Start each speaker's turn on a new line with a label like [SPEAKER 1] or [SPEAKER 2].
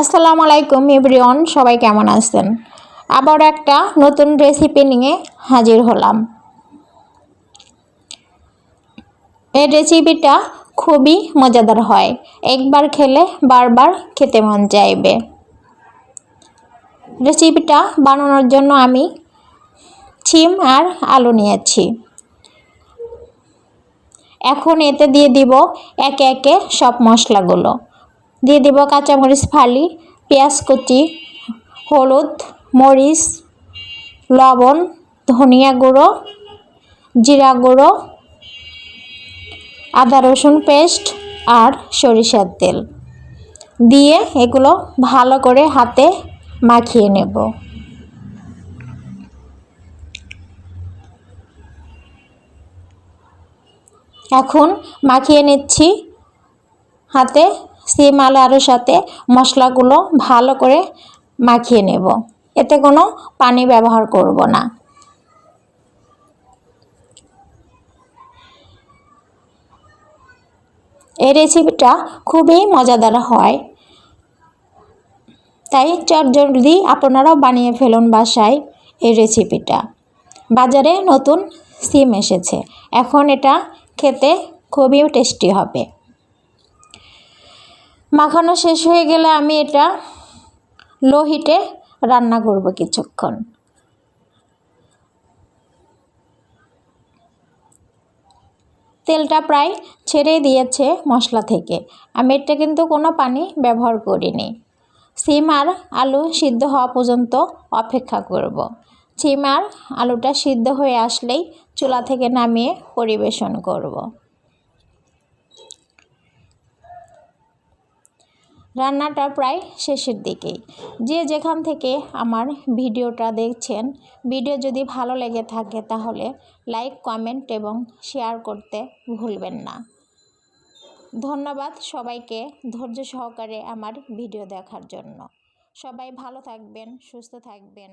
[SPEAKER 1] আসসালামু আলাইকুম এভরিওয়ান, সবাই কেমন আছেন? আবার একটা নতুন রেসিপি নিয়ে হাজির হলাম। এই রেসিপিটা খুবই মজাদার হয়। একবার খেলে বারবার খেতে মন চাইবে। রেসিপিটা বানানোর জন্য আমি ছিম আর আলু নিয়েছি। এখন এতে দিয়ে দিব একে একে সব মশলাগুলো। দিয়ে দিব কাঁচামরিচ, ফালি, পেঁয়াজ কুচি, হলুদ, মরিচ, লবণ, ধনিয়া গুঁড়ো, জিরা গুঁড়ো, আদা রসুন পেস্ট আর সরিষার তেল। দিয়ে এগুলো ভালো করে হাতে মাখিয়ে নেব। এখন মাখিয়ে নিচ্ছি হাতে সিম আলু আলুর সাথে মশলাগুলো ভালো করে মাখিয়ে নেব। এতে কোনো পানি ব্যবহার করব না। এই রেসিপিটা খুবই মজাদার হয়। তাই চটজলদি আপনারাও বানিয়ে ফেলুন বাসায় এই রেসিপিটা বাজারে নতুন সিম এসেছে। এখন এটা খেতে খুবই টেস্টি হবে। মাখানো শেষ হয়ে গেলে আমি এটা লো হিটে রান্না করব কিছুক্ষণ তেলটা প্রায় ছেড়ে দিয়েছে মশলা থেকে আমি এটা কিন্তু কোনো পানি ব্যবহার করিনি সিম আর আলু সিদ্ধ হওয়া পর্যন্ত অপেক্ষা করব। সিম আর আলুটা সিদ্ধ হয়ে আসলেই চুলা থেকে নামিয়ে পরিবেশন করব। রান্নাটা প্রায় শেষের দিকেই। যে যেখান থেকে আমার ভিডিওটা দেখছেন, ভিডিও যদি ভালো লেগে থাকে তাহলে লাইক, কমেন্ট এবং শেয়ার করতে ভুলবেন না। ধন্যবাদ সবাইকে ধৈর্য সহকারে আমার ভিডিও দেখার জন্য। সবাই ভালো থাকবেন, সুস্থ থাকবেন।